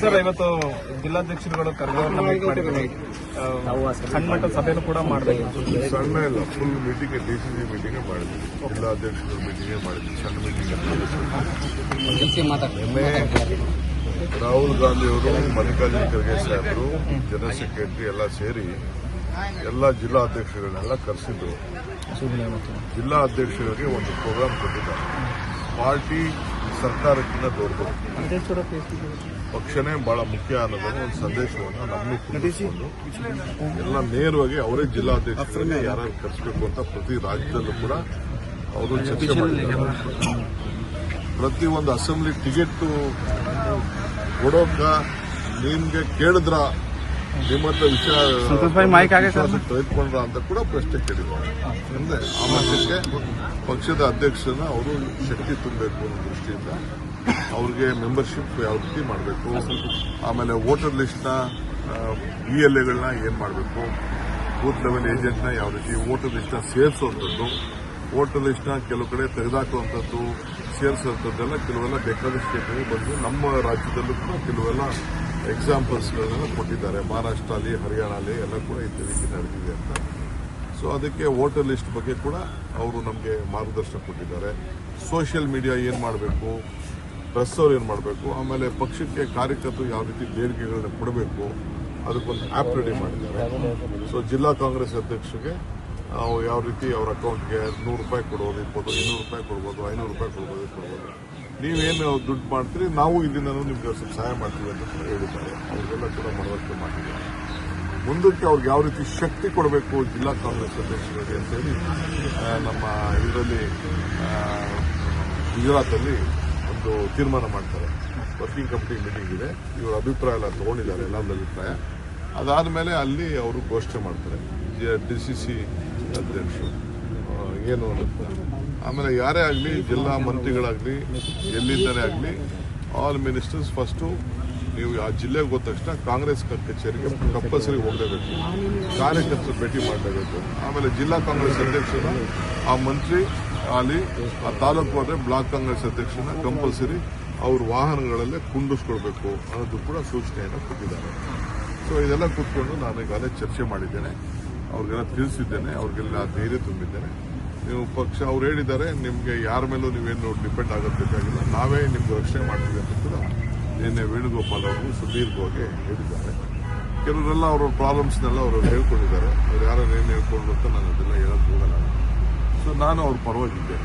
Sir, ಇವತ್ತು ಜಿಲ್ಲಾಧ್ಯಕ್ಷರುಗಳು ಕರ್ಗವ್ರನ್ನ meet ಮಟ್ಟದ ಸಭೆನೂ ಕೂಡ ಮಾಡಬೇಕು. ಸಣ್ಣ ಇಲ್ಲ full meeting D C C meeting ಮಾಡಿದ್ವಿ ಜಿಲ್ಲಾಧ್ಯಕ್ಷರ ಮೀಟಿಂಗ್ ಮಾಡಿದ್ವಿ ಸಣ್ಣ ಮೀಟಿಂಗ್ ರಾಹುಲ್ ಗಾಂಧಿ ಅವರು, ಮಲ್ಲಿಕಾರ್ಜುನ ಖರ್ಗೆ ಸಾಹೇಬರು, ಜನರಲ್ ಸೆಕ್ರೆಟರಿ ಎಲ್ಲ ಸೇರಿ ಎಲ್ಲ ಜಿಲ್ಲಾ ಅಧ್ಯಕ್ಷಗಳನ್ನೆಲ್ಲ ಕರೆಸಿದ್ರು ಜಿಲ್ಲಾ ಅಧ್ಯಕ್ಷರಿಗೆ ಒಂದು ಪ್ರೋಗ್ರಾಮ್ ಕೊಟ್ಟಿದ್ದಾರೆ. ಪಾರ್ಟಿ ಸರ್ಕಾರಕ್ಕಿಂತ ದೊಡ್ಡದು. ಪಕ್ಷನೇ ಬಹಳ ಮುಖ್ಯ ಅನ್ನೋದು ಒಂದು ಸಂದೇಶವನ್ನು ನಮ್ಮ ಎಲ್ಲ ನೇರವಾಗಿ ಅವರೇ ಜಿಲ್ಲಾಧ್ಯಕ್ಷರನ್ನೇ ಯಾರು ಕರೆಸಬೇಕು ಅಂತ ಪ್ರತಿ ರಾಜ್ಯದಲ್ಲೂ ಕೂಡ ಅವರು ಚರ್ಚೆ ಮಾಡಿದ್ದಾರೆ. ಪ್ರತಿ ಒಂದು ಅಸೆಂಬ್ಲಿ ಟಿಕೆಟ್ ಕೊಡೋಕ ನಿಮ್ಗೆ ಕೇಳಿದ್ರ? ವಿಷಯ ವಿಶ್ವಾಸ ತೆಗೆದುಕೊಂಡ್ರ ಅಂತ ಕೂಡ ಪ್ರಶ್ನೆ ಕೇಳಿದ್ದಾರೆ ಅಂದ್ರೆ ಆ ಮಟ್ಟಕ್ಕೆ ಪಕ್ಷದ ಅಧ್ಯಕ್ಷರನ್ನ ಅವರು ಶಕ್ತಿ ತುಂಬಬೇಕು ಅನ್ನೋ ದೃಷ್ಟಿಯಿಂದ ಅವ್ರಿಗೆ ಮೆಂಬರ್ಶಿಪ್ ಯಾವ ರೀತಿ ಮಾಡಬೇಕು? ಆಮೇಲೆ ವೋಟರ್ ಲಿಸ್ಟ್ನ ಇ ಎಲ್ ಎಗಳನ್ನ ಏನ್ ಮಾಡಬೇಕು? ಬೂತ್ ಲೆವೆಲ್ ಏಜೆಂಟ್ನ ಯಾವ ರೀತಿ ವೋಟರ್ ಲಿಸ್ಟ್ನ ಸೇರಿಸುವಂಥದ್ದು ವೋಟರ್ ಲಿಸ್ಟ್ನ ಕೆಲವು ಕಡೆ ತೆಗೆದಾಕುವಂಥದ್ದು ಸೇರಿಸುವಂಥದ್ದೆಲ್ಲ ಕೆಲವೆಲ್ಲ ಬೇಕಾದಷ್ಟು ಸ್ಟೇಟ್ನಲ್ಲಿ ಬಂದು ನಮ್ಮ ರಾಜ್ಯದಲ್ಲೂ ಕೂಡ ಕೆಲವೆಲ್ಲ ಎಕ್ಸಾಂಪಲ್ಸ್ಗಳನ್ನೆಲ್ಲ ಕೊಟ್ಟಿದ್ದಾರೆ. ಮಹಾರಾಷ್ಟ್ರ ಅಲ್ಲಿ ಹರಿಯಾಣ ಅಲ್ಲಿ ಎಲ್ಲ ಕೂಡ ಇದೇ ರೀತಿ ನಡೆದಿದೆ ಅಂತ. ಸೊ ಅದಕ್ಕೆ ವೋಟರ್ ಲಿಸ್ಟ್ ಬಗ್ಗೆ ಕೂಡ ಅವರು ನಮಗೆ ಮಾರ್ಗದರ್ಶನ ಕೊಟ್ಟಿದ್ದಾರೆ. ಸೋಷಿಯಲ್ ಮೀಡಿಯಾ ಏನು ಮಾಡಬೇಕು? ಪ್ರೆಸ್ ಅವ್ರು ಏನು ಮಾಡಬೇಕು? ಆಮೇಲೆ ಪಕ್ಷಕ್ಕೆ ಕಾರ್ಯಕರ್ತರು ಯಾವ ರೀತಿ ಬೇಡಿಕೆಗಳನ್ನ ಕೊಡಬೇಕು? ಅದಕ್ಕೊಂದು ಆ್ಯಪ್ ರೆಡಿ ಮಾಡಿದ್ದಾರೆ. ಸೊ ಜಿಲ್ಲಾ ಕಾಂಗ್ರೆಸ್ ಅಧ್ಯಕ್ಷರಿಗೆ ನಾವು ಯಾವ ರೀತಿ ಅವ್ರ ಅಕೌಂಟ್ಗೆ ನೂರು ರೂಪಾಯಿ ಕೊಡೋದು ಇರ್ಬೋದು ಇನ್ನೂರು ರೂಪಾಯಿ ಕೊಡ್ಬೋದು, ಐನೂರು ರೂಪಾಯಿ ಕೊಡ್ಬೋದು ಕೊಡ್ಬೋದು. ನೀವೇನು ದುಡ್ಡು ಮಾಡ್ತೀರಿ, ನಾವು ಇದನ್ನ ನಿಮ್ಗೆ ಸ್ವಲ್ಪ ಸಹಾಯ ಮಾಡ್ತೀವಿ ಅಂತ ಹೇಳಿದ್ದಾರೆ. ಅವ್ರಿಗೆಲ್ಲ ಕೂಡ ಮನವರಿಕೆ ಮಾಡಿದ್ದಾರೆ. ಮುಂದಕ್ಕೆ ಅವ್ರಿಗೆ ಯಾವ ರೀತಿ ಶಕ್ತಿ ಕೊಡಬೇಕು ಜಿಲ್ಲಾ ಕಾಂಗ್ರೆಸ್ ಅಧ್ಯಕ್ಷರಿಗೆ ಅಂತೇಳಿ ನಮ್ಮ ಇದರಲ್ಲಿ ಗುಜರಾತಲ್ಲಿ ಒಂದು ತೀರ್ಮಾನ ಮಾಡ್ತಾರೆ. ವರ್ಕಿಂಗ್ ಕಮಿಟಿ ಮೀಟಿಂಗ್ ಇದೆ. ಇವರ ಅಭಿಪ್ರಾಯ ಎಲ್ಲ ತಗೊಂಡಿದ್ದಾರೆ ಎಲ್ಲರ ಅಭಿಪ್ರಾಯ. ಅದಾದಮೇಲೆ ಅಲ್ಲಿ ಅವರು ಘೋಷಣೆ ಮಾಡ್ತಾರೆ. ಡಿ ಸಿ ಸಿ ಅಧ್ಯಕ್ಷರು. ಏನು ಆಮೇಲೆ ಯಾರೇ ಆಗಲಿ, ಜಿಲ್ಲಾ ಮಂತ್ರಿಗಳಾಗಲಿ, ಎಲ್ಲಿದ್ದಾರೆ ಆಗಲಿ ಆಲ್ ಮಿನಿಸ್ಟರ್ಸ್ ಫಸ್ಟು ನೀವು ಆ ಜಿಲ್ಲೆಗೆ ಹೋದ ತಕ್ಷಣ ಕಾಂಗ್ರೆಸ್ ಕಚೇರಿಗೆ ಕಂಪಲ್ಸರಿ ಹೋಗಲೇಬೇಕು. ಕಾರ್ಯಕರ್ತರು ಭೇಟಿ ಮಾಡಲೇಬೇಕು. ಆಮೇಲೆ ಜಿಲ್ಲಾ ಕಾಂಗ್ರೆಸ್ ಅಧ್ಯಕ್ಷರ ಆ ಮಂತ್ರಿ ಅಲ್ಲಿ ಆ ತಾಲೂಕು ಹೋದರೆ ಬ್ಲಾಕ್ ಕಾಂಗ್ರೆಸ್ ಅಧ್ಯಕ್ಷನ ಕಂಪಲ್ಸರಿ ಅವ್ರ ವಾಹನಗಳಲ್ಲೇ ಕುಂಡಿಸ್ಕೊಳ್ಬೇಕು ಅನ್ನೋದು ಕೂಡ ಸೂಚನೆಯನ್ನು ಕೊಟ್ಟಿದ್ದಾರೆ. ಸೊ ಇದೆಲ್ಲ ಕೂತ್ಕೊಂಡು ನಾನು ಈಗಾಗಲೇ ಚರ್ಚೆ ಮಾಡಿದ್ದೇನೆ. ಅವ್ರಿಗೆಲ್ಲ ತಿಳಿಸಿದ್ದೇನೆ, ಅವ್ರಿಗೆಲ್ಲ ಧೈರ್ಯ ತುಂಬಿದ್ದೇನೆ. ನೀವು ಪಕ್ಷ ಅವ್ರು ಹೇಳಿದ್ದಾರೆ, ನಿಮಗೆ ಯಾರ ಮೇಲೂ ನೀವೇನು ಡಿಪೆಂಡ್ ಆಗೋದು ಬೇಕಾಗಿಲ್ಲ. ನಾವೇ ನಿಮ್ಗೆ ರಕ್ಷಣೆ ಮಾಡ್ತೀವಿ ಅಂತ ಕೂಡ ನಿನ್ನೆ ವೇಣುಗೋಪಾಲ್ ಅವರು ಸುದೀರ್ಘವಾಗಿ ಹೇಳಿದ್ದಾರೆ. ಕೆಲವರೆಲ್ಲ ಅವರ ಪ್ರಾಬ್ಲಮ್ಸ್ನೆಲ್ಲ ಅವರು ಹೇಳ್ಕೊಂಡಿದ್ದಾರೆ. ಅವ್ರು ಯಾರು ಏನು ಹೇಳ್ಕೊಂಡು ಅಂತ ನಾನು ಅದೆಲ್ಲ ಹೇಳೋದು ಹೋಗಲ್ಲ. ಸೊ ನಾನು ಅವ್ರ ಪರವಾಗಿದ್ದೆ